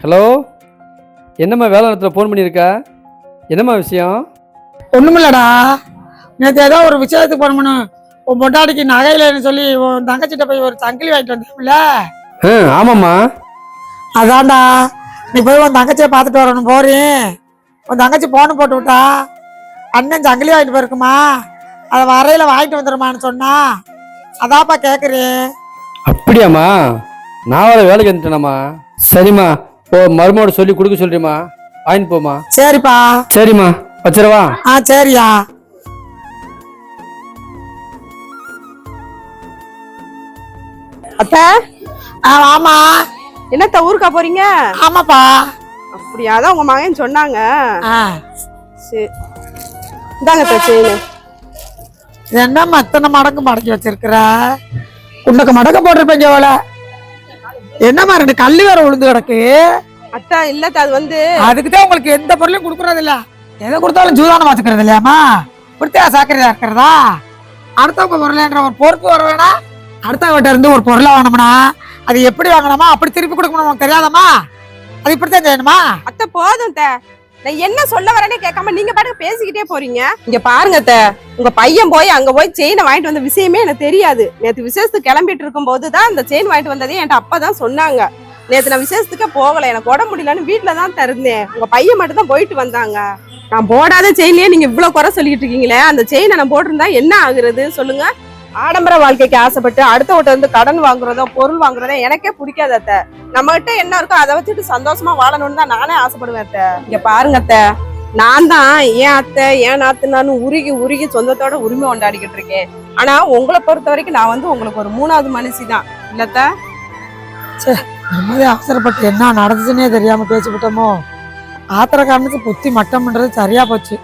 Hello? என்னம்மா வேலை நேரத்தில் ஃபோன் பண்ணியிருக்கா? என்னம்மா விஷயம்? ஒண்ணுமில்லடா. நேற்று ஏதோ ஒரு விஷயத்துக்கு பண்ணணும் உன் பொண்டாடிக்கு நகையிலன்னு சொல்லி உன் தங்கச்சிட்ட போய் ஒரு சங்கிலி வாங்கிட்டு வந்தோம்ல ஆ ஆமாம்மா. அதான்டா. நீ போய் உன் தங்கச்சியை பார்த்துட்டு வரணும் போறேன் உன் தங்கச்சி போன் போட்டு விட்டா அண்ணன் சங்கிலி வாங்கிட்டு போயிருக்குமா? அதை வரையில வாங்கிட்டு வந்துடுமான்னு சொன்னா அதான்ப்பா கேட்குறேன் அப்படியாம்மா. நான் வர வேலைக்கு வந்துட்டேனாம்மா. சரிம்மா. ஓ மருமோட சொல்லி கொடுக்க சொல்றியம்மா. வாங்கிட்டு போம்மா. சரிப்பா. சரிம்மா. வச்சிடவா? ஆ சரியா. அத்த? ஆ ஆமா. என்னத்த ஊருக்கா போறீங்க? ஆமாப்பா. அப்படியா அதான் உங்க மகன் சொன்னாங்க. ஆ. சரி இந்தாங்க அத்தை செயின். இது என்ன மத்தனை மடங்கு மடக்கி வச்சிருக்கிற? உனக்கு மடக்க போட்டிருப்பேங்க அவள என்னம்மா ரெண்டு கல்லு வேற விழுந்து கிடக்கு? அத்தா இல்லத்த அது வந்து அதுக்கு தான் உங்களுக்கு எந்த பொருளையும் கொடுக்கறது இல்ல எதை கொடுத்தாலும் ஜூதானம் வச்சுக்கிறது இல்லையாம்மா கொடுத்தா சாக்கரையா இருக்கிறதா அடுத்தவங்க பொருளைன்ற ஒரு பொறுப்பு வர வேணாம் அடுத்தவங்கிட்ட இருந்து ஒரு பொருளை வாங்கணும்னா அது எப்படி வாங்கணுமா? அப்படி திருப்பி கொடுக்கணும்? உனக்கு தெரியாதம்மா? அது இப்படித்தான் செய்யணுமா? அத்தை போதும் அத்தை. நான் என்ன சொல்ல வரேனே கேட்காம நீங்க பாட்டுக்கு பேசிக்கிட்டே போறீங்க. இங்க பாருங்க அத்தை. உங்க பையன் போய் அங்க போய் செயினை வாங்கிட்டு வந்த விஷயமே எனக்கு தெரியாது. நேத்து விசேஷத்துக்கு கிளம்பிட்டு இருக்கும் போதுதான் இந்த செயின் வாங்கிட்டு வந்ததே என்கிட்ட அப்பா தான் சொன்னாங்க. நேத்து நான் விசேஷத்துக்கே போகல எனக்கு உடம்பு முடியலன்னு வீட்டில் தான் திறந்தேன் உங்க பையன் மட்டும் தான் போயிட்டு வந்தாங்க. நான் போடாத செயின்லயே நீங்க இவ்வளோ குறை சொல்லிட்டு இருக்கீங்களே அந்த செயினை நான் போட்டிருந்தா என்ன ஆகுறது சொல்லுங்க. ஆடம்பர வாழ்க்கைக்கு ஆசைப்பட்டு அடுத்தவட்ட வந்து கடன் வாங்குறதோ பொருள் வாங்குறதோ எனக்கே பிடிக்காத அத்தை. நம்ம கிட்ட என்ன இருக்கோ அதை வச்சுட்டு சந்தோஷமா வாழணும்னு தான் நானே ஆசைப்படுவேன் அத்தை. இங்க பாருங்க அத்தை நான் தான் ஏன் அத்தை ஏன் நாத்துனான்னு உருகி உருகி சொந்தத்தோட உரிமை கொண்டாடிக்கிட்டு இருக்கேன். ஆனா உங்களை பொறுத்த வரைக்கும் நான் வந்து உங்களுக்கு ஒரு மூணாவது மனுஷி தான். இல்லத்த நிம்மதி அவசரப்பட்டு என்ன நடந்துச்சுன்னே தெரியாமல் பேசிவிட்டோமோ? ஆத்திர காரணத்து புத்தி மட்டம்ன்றது சரியாக போச்சு.